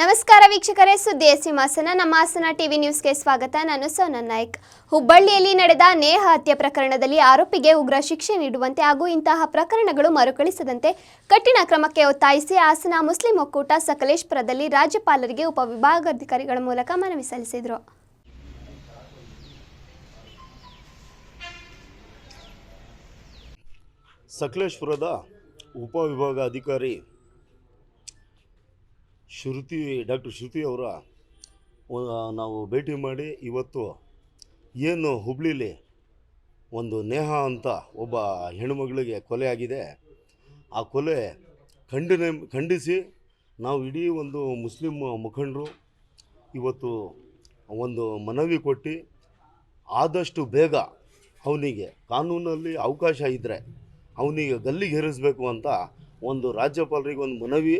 ನಮಸ್ಕಾರ ವೀಕ್ಷಕರೇ ಸುದ್ದಿ ಸಿಂಹಾಸನ, ನಮ್ಮ ಹಾಸನ ಟಿವಿ ನ್ಯೂಸ್ಗೆ ಸ್ವಾಗತ. ನಾನು ಸೋನನ್ ನಾಯ್ಕ್. ಹುಬ್ಬಳ್ಳಿಯಲ್ಲಿ ನಡೆದ ನೇಹ ಹತ್ಯೆ ಪ್ರಕರಣದಲ್ಲಿ ಆರೋಪಿಗೆ ಉಗ್ರ ಶಿಕ್ಷೆ ನೀಡುವಂತೆ ಹಾಗೂ ಇಂತಹ ಪ್ರಕರಣಗಳು ಮರುಕಳಿಸದಂತೆ ಕಠಿಣ ಕ್ರಮಕ್ಕೆ ಒತ್ತಾಯಿಸಿ ಹಾಸನ ಮುಸ್ಲಿಂ ಒಕ್ಕೂಟ ಸಕಲೇಶ್ಪುರದಲ್ಲಿ ರಾಜ್ಯಪಾಲರಿಗೆ ಉಪವಿಭಾಗಾಧಿಕಾರಿಗಳ ಮೂಲಕ ಮನವಿ ಸಲ್ಲಿಸಿದರು. ಸಕಲೇಶ್ಪುರದ ಉಪವಿಭಾಗಾಧಿಕಾರಿ ಶ್ರುತಿ, ಡಾಕ್ಟರ್ ಶ್ರುತಿ ಅವರ ನಾವು ಭೇಟಿ ಮಾಡಿ ಇವತ್ತು ಏನು ಹುಬ್ಳಿಲಿ ಒಂದು ನೇಹ ಅಂತ ಒಬ್ಬ ಹೆಣ್ಣುಮಗಳಿಗೆ ಕೊಲೆ ಆಗಿದೆ. ಆ ಕೊಲೆ ಖಂಡನೆ, ಖಂಡಿಸಿ ನಾವು ಇಡೀ ಒಂದು ಮುಸ್ಲಿಂ ಮುಖಂಡರು ಇವತ್ತು ಒಂದು ಮನವಿ ಕೊಟ್ಟು ಆದಷ್ಟು ಬೇಗ ಅವನಿಗೆ ಕಾನೂನಲ್ಲಿ ಅವಕಾಶ ಇದ್ದರೆ ಅವನಿಗೆ ಗಲ್ಲಿಗೆ ಹೇರಿಸಬೇಕು ಅಂತ ಒಂದು ರಾಜ್ಯಪಾಲರಿಗೆ ಒಂದು ಮನವಿ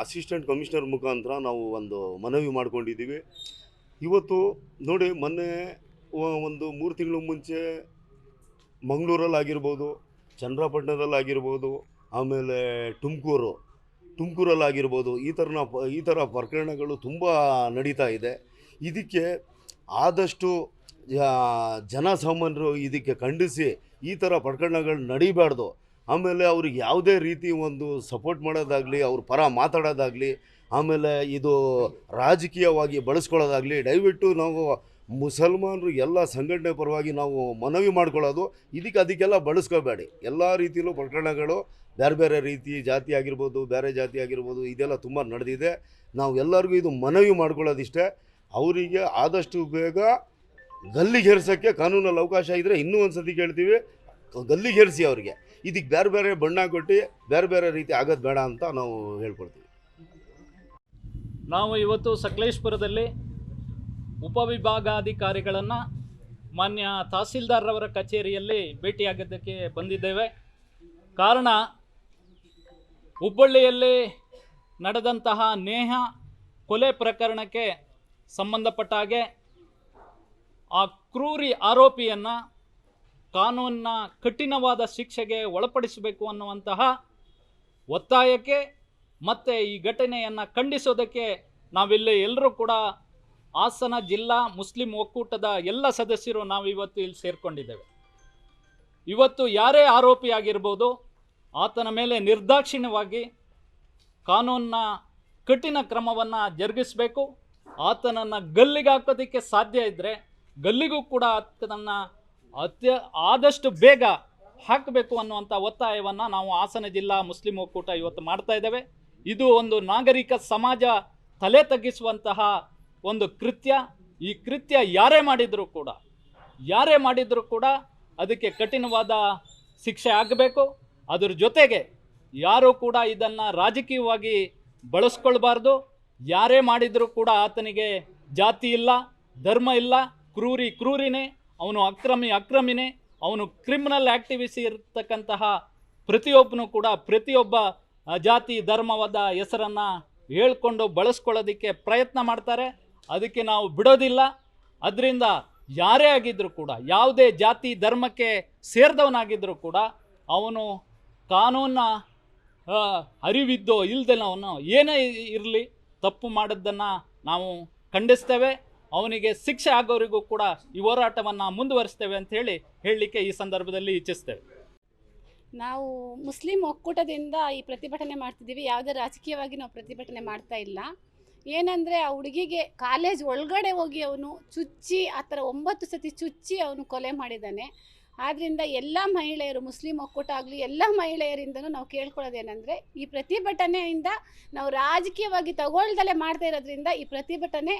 ಅಸಿಸ್ಟೆಂಟ್ ಕಮಿಷನರ್ ಮುಖಾಂತರ ನಾವು ಒಂದು ಮನವಿ ಮಾಡ್ಕೊಂಡಿದ್ದೀವಿ. ಇವತ್ತು ನೋಡಿ ಮೊನ್ನೆ ಒಂದು ಮೂರು ತಿಂಗಳು ಮುಂಚೆ ಮಂಗಳೂರಲ್ಲಾಗಿರ್ಬೋದು ಚಂದ್ರಪಟ್ಟಣದಲ್ಲಾಗಿರ್ಬೋದು ಆಮೇಲೆ ತುಮಕೂರು ತುಮಕೂರಲ್ಲಾಗಿರ್ಬೋದು ಈ ಥರನ ಈ ಥರ ಪ್ರಕರಣಗಳು ತುಂಬ ನಡೀತಾ ಇದೆ. ಇದಕ್ಕೆ ಆದಷ್ಟು ಜನ ಜನಸಾಮಾನ್ಯರು ಇದಕ್ಕೆ ಖಂಡಿಸಿ ಈ ಥರ ಪ್ರಕರಣಗಳು ನಡೀಬಾರ್ದು. ಆಮೇಲೆ ಅವ್ರಿಗೆ ಯಾವುದೇ ರೀತಿ ಒಂದು ಸಪೋರ್ಟ್ ಮಾಡೋದಾಗಲಿ, ಅವ್ರ ಪರ ಮಾತಾಡೋದಾಗಲಿ, ಆಮೇಲೆ ಇದು ರಾಜಕೀಯವಾಗಿ ಬಳಸ್ಕೊಳ್ಳೋದಾಗಲಿ, ದಯವಿಟ್ಟು ನಾವು ಮುಸಲ್ಮಾನರು ಎಲ್ಲ ಸಂಘಟನೆ ಪರವಾಗಿ ನಾವು ಮನವಿ ಮಾಡ್ಕೊಳ್ಳೋದು, ಇದಕ್ಕೆ ಅದಕ್ಕೆಲ್ಲ ಬಳಸ್ಕೋಬೇಡಿ. ಎಲ್ಲ ರೀತಿಯಲ್ಲೂ ಪ್ರಕರಣಗಳು ಬೇರೆ ಬೇರೆ ರೀತಿ ಜಾತಿ ಆಗಿರ್ಬೋದು, ಬೇರೆ ಜಾತಿ ಆಗಿರ್ಬೋದು, ಇದೆಲ್ಲ ತುಂಬ ನಡೆದಿದೆ. ನಾವು ಎಲ್ಲರಿಗೂ ಇದು ಮನವಿ ಮಾಡ್ಕೊಳ್ಳೋದಿಷ್ಟೇ. ಅವರಿಗೆ ಆದಷ್ಟು ಬೇಗ ಗಲ್ಲಿಗೆ ಹೇರ್ಸೋಕ್ಕೆ ಕಾನೂನಲ್ಲಿ ಅವಕಾಶ ಇದ್ದರೆ ಇನ್ನೂ ಒಂದು ಸತಿ ಕೇಳ್ತೀವಿ. ಗಲ್ಲಿಗೆ ಹೇರಿಸಿ ಅವ್ರಿಗೆ. ಇದಕ್ಕೆ ಬೇರೆ ಬೇರೆ ಬಣ್ಣ ಕೊಟ್ಟು ಬೇರೆ ಬೇರೆ ರೀತಿ ಆಗೋದು ಬೇಡ ಅಂತ ನಾವು ಹೇಳ್ಕೊಡ್ತೀವಿ. ನಾವು ಇವತ್ತು ಸಕಲೇಶ್ಪುರದಲ್ಲಿ ಉಪವಿಭಾಗಾಧಿಕಾರಿಗಳನ್ನು ಮಾನ್ಯ ತಹಸೀಲ್ದಾರ್ರವರ ಕಚೇರಿಯಲ್ಲಿ ಭೇಟಿಯಾಗೋದಕ್ಕೆ ಬಂದಿದ್ದೇವೆ. ಕಾರಣ, ಹುಬ್ಬಳ್ಳಿಯಲ್ಲಿ ನಡೆದಂತಹ ನೇಹ ಕೊಲೆ ಪ್ರಕರಣಕ್ಕೆ ಸಂಬಂಧಪಟ್ಟ ಹಾಗೆ ಆ ಕ್ರೂರಿ ಆರೋಪಿಯನ್ನು ಕಾನೂನಿನ ಕಠಿಣವಾದ ಶಿಕ್ಷೆಗೆ ಒಳಪಡಿಸಬೇಕು ಅನ್ನುವಂತಹ ಒತ್ತಾಯಕ್ಕೆ ಮತ್ತು ಈ ಘಟನೆಯನ್ನು ಖಂಡಿಸೋದಕ್ಕೆ ನಾವಿಲ್ಲಿ ಎಲ್ಲರೂ ಕೂಡ ಹಾಸನ ಜಿಲ್ಲಾ ಮುಸ್ಲಿಂ ಒಕ್ಕೂಟದ ಎಲ್ಲ ಸದಸ್ಯರು ನಾವು ಇವತ್ತು ಇಲ್ಲಿ ಸೇರಿಕೊಂಡಿದ್ದೇವೆ. ಇವತ್ತು ಯಾರೇ ಆರೋಪಿ ಆಗಿರ್ಬೋದು, ಆತನ ಮೇಲೆ ನಿರ್ದಾಕ್ಷಿಣ್ಯವಾಗಿ ಕಾನೂನಿನ ಕಠಿಣ ಕ್ರಮವನ್ನು ಜರುಗಿಸಬೇಕು. ಆತನನ್ನು ಗಲ್ಲಿಗೆ ಹಾಕೋದಕ್ಕೆ ಸಾಧ್ಯ ಇದ್ದರೆ ಗಲ್ಲಿಗೂ ಕೂಡ ಆತನನ್ನು ಅತ್ಯ ಆದಷ್ಟು ಬೇಗ ಹಾಕಬೇಕು ಅನ್ನುವಂಥ ಒತ್ತಾಯವನ್ನು ನಾವು ಹಾಸನ ಜಿಲ್ಲಾ ಮುಸ್ಲಿಂ ಒಕ್ಕೂಟ ಇವತ್ತು ಮಾಡ್ತಾ ಇದ್ದೇವೆ. ಇದು ಒಂದು ನಾಗರಿಕ ಸಮಾಜ ತಲೆ ತಗ್ಗಿಸುವಂತಹ ಒಂದು ಕೃತ್ಯ. ಈ ಕೃತ್ಯ ಯಾರೇ ಮಾಡಿದರೂ ಕೂಡ, ಯಾರೇ ಮಾಡಿದರೂ ಕೂಡ ಅದಕ್ಕೆ ಕಠಿಣವಾದ ಶಿಕ್ಷೆ ಆಗಬೇಕು. ಅದರ ಜೊತೆಗೆ ಯಾರೂ ಕೂಡ ಇದನ್ನು ರಾಜಕೀಯವಾಗಿ ಬಳಸ್ಕೊಳ್ಬಾರ್ದು. ಯಾರೇ ಮಾಡಿದರೂ ಕೂಡ ಆತನಿಗೆ ಜಾತಿ ಇಲ್ಲ, ಧರ್ಮ ಇಲ್ಲ, ಕ್ರೂರಿ ಕ್ರೂರಿನೇ. ಅವನು ಅಕ್ರಮಿ, ಅಕ್ರಮಿನೇ. ಅವನು ಕ್ರಿಮಿನಲ್ ಆ್ಯಕ್ಟಿವಿಸಿ ಇರತಕ್ಕಂತಹ ಪ್ರತಿಯೊಬ್ಬನು ಕೂಡ ಪ್ರತಿಯೊಬ್ಬ ಜಾತಿ, ಧರ್ಮವಾದ ಹೆಸರನ್ನು ಹೇಳ್ಕೊಂಡು ಬಳಸ್ಕೊಳ್ಳೋದಕ್ಕೆ ಪ್ರಯತ್ನ ಮಾಡ್ತಾರೆ. ಅದಕ್ಕೆ ನಾವು ಬಿಡೋದಿಲ್ಲ. ಅದರಿಂದ ಯಾರೇ ಆಗಿದ್ದರೂ ಕೂಡ, ಯಾವುದೇ ಜಾತಿ, ಧರ್ಮಕ್ಕೆ ಸೇರಿದವನಾಗಿದ್ದರೂ ಕೂಡ ಅವನು ಕಾನೂನ ಅರಿವಿದ್ದೋ ಇಲ್ಲದೆ ಅವನು ಏನೇ ಇರಲಿ, ತಪ್ಪು ಮಾಡಿದ್ದನ್ನು ನಾವು ಖಂಡಿಸ್ತೇವೆ. ಅವನಿಗೆ ಶಿಕ್ಷೆ ಆಗೋರಿಗೂ ಕೂಡ ಈ ಹೋರಾಟವನ್ನು ಮುಂದುವರಿಸ್ತೇವೆ ಅಂತ ಹೇಳಿ ಹೇಳಲಿಕ್ಕೆ ಈ ಸಂದರ್ಭದಲ್ಲಿ ಇಚ್ಛಿಸ್ತೇವೆ. ನಾವು ಮುಸ್ಲಿಂ ಒಕ್ಕೂಟದಿಂದ ಈ ಪ್ರತಿಭಟನೆ ಮಾಡ್ತಿದ್ದೀವಿ. ಯಾವುದೇ ರಾಜಕೀಯವಾಗಿ ನಾವು ಪ್ರತಿಭಟನೆ ಮಾಡ್ತಾ ಇಲ್ಲ. ಏನಂದರೆ ಆ ಹುಡುಗಿಗೆ ಕಾಲೇಜ್ ಒಳಗಡೆ ಹೋಗಿ ಅವನು ಚುಚ್ಚಿ, ಆ ಥರ ಒಂಬತ್ತು ಸತಿ ಚುಚ್ಚಿ ಅವನು ಕೊಲೆ ಮಾಡಿದ್ದಾನೆ. ಆದ್ದರಿಂದ ಎಲ್ಲ ಮಹಿಳೆಯರು, ಮುಸ್ಲಿಂ ಒಕ್ಕೂಟ ಆಗಲಿ, ಎಲ್ಲ ಮಹಿಳೆಯರಿಂದನೂ ನಾವು ಕೇಳ್ಕೊಳ್ಳೋದೇನೆಂದರೆ ಈ ಪ್ರತಿಭಟನೆಯಿಂದ ನಾವು ರಾಜಕೀಯವಾಗಿ ತಗೊಳ್ದಲೇ ಮಾಡ್ತಾ ಇರೋದ್ರಿಂದ ಈ ಪ್ರತಿಭಟನೆ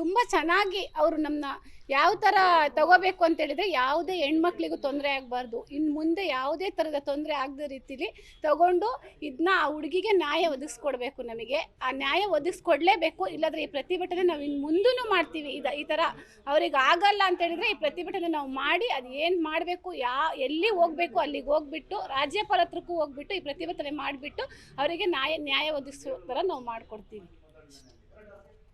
ತುಂಬ ಚೆನ್ನಾಗಿ ಅವರು ನಮ್ಮನ್ನ ಯಾವ ಥರ ತಗೋಬೇಕು ಅಂತ ಹೇಳಿದ್ರೆ ಯಾವುದೇ ಹೆಣ್ಮಕ್ಳಿಗೂ ತೊಂದರೆ ಆಗಬಾರ್ದು. ಇನ್ನು ಮುಂದೆ ಯಾವುದೇ ಥರದ ತೊಂದರೆ ಆಗದ ರೀತಿಲಿ ತಗೊಂಡು ಇದನ್ನ ಆ ಹುಡುಗಿಗೆ ನ್ಯಾಯ ಒದಗಿಸ್ಕೊಡ್ಬೇಕು ನಮಗೆ. ಆ ನ್ಯಾಯ ಒದಗಿಸ್ಕೊಡ್ಲೇಬೇಕು. ಇಲ್ಲಾಂದ್ರೆ ಈ ಪ್ರತಿಭಟನೆ ನಾವು ಇನ್ನು ಮುಂದೂ ಮಾಡ್ತೀವಿ. ಇದು ಈ ಥರ ಅವ್ರಿಗೆ ಆಗಲ್ಲ ಅಂತ ಹೇಳಿದ್ರೆ ಈ ಪ್ರತಿಭಟನೆ ನಾವು ಮಾಡಿ ಅದು ಏನು ಮಾಡಬೇಕು, ಯಾ ಎಲ್ಲಿ ಹೋಗಬೇಕು, ಅಲ್ಲಿಗೆ ಹೋಗ್ಬಿಟ್ಟು ರಾಜ್ಯಪಾಲ ಹತ್ರಕ್ಕೂ ಹೋಗ್ಬಿಟ್ಟು ಈ ಪ್ರತಿಭಟನೆ ಮಾಡಿಬಿಟ್ಟು ಅವರಿಗೆ ನ್ಯಾಯ ನ್ಯಾಯ ಒದಗಿಸೋ ಥರ ನಾವು ಮಾಡಿಕೊಡ್ತೀವಿ.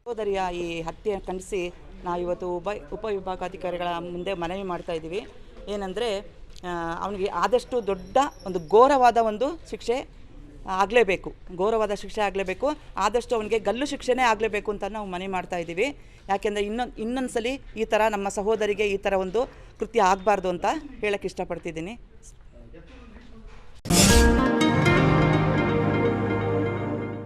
ಸಹೋದರಿಯ ಈ ಹತ್ಯೆ ಖಂಡಿಸಿ ನಾವು ಇವತ್ತು ಉಪ ಉಪವಿಭಾಗಾಧಿಕಾರಿಗಳ ಮುಂದೆ ಮನವಿ ಮಾಡ್ತಾ ಇದ್ದೀವಿ. ಏನಂದರೆ ಅವನಿಗೆ ಆದಷ್ಟು ದೊಡ್ಡ ಒಂದು ಘೋರವಾದ ಒಂದು ಶಿಕ್ಷೆ ಆಗಲೇಬೇಕು. ಘೋರವಾದ ಶಿಕ್ಷೆ ಆಗಲೇಬೇಕು. ಆದಷ್ಟು ಅವನಿಗೆ ಗಲ್ಲು ಶಿಕ್ಷೆನೇ ಆಗಲೇಬೇಕು ಅಂತ ನಾವು ಮನೆ ಮಾಡ್ತಾ ಇದ್ದೀವಿ. ಯಾಕೆಂದರೆ ಇನ್ನೊಂದು ಇನ್ನೊಂದು ಸಲ ಈ ಥರ ನಮ್ಮ ಸಹೋದರಿಗೆ ಈ ಥರ ಒಂದು ಕೃತ್ಯ ಆಗಬಾರ್ದು ಅಂತ ಹೇಳಕ್ಕೆ ಇಷ್ಟಪಡ್ತಿದ್ದೀನಿ.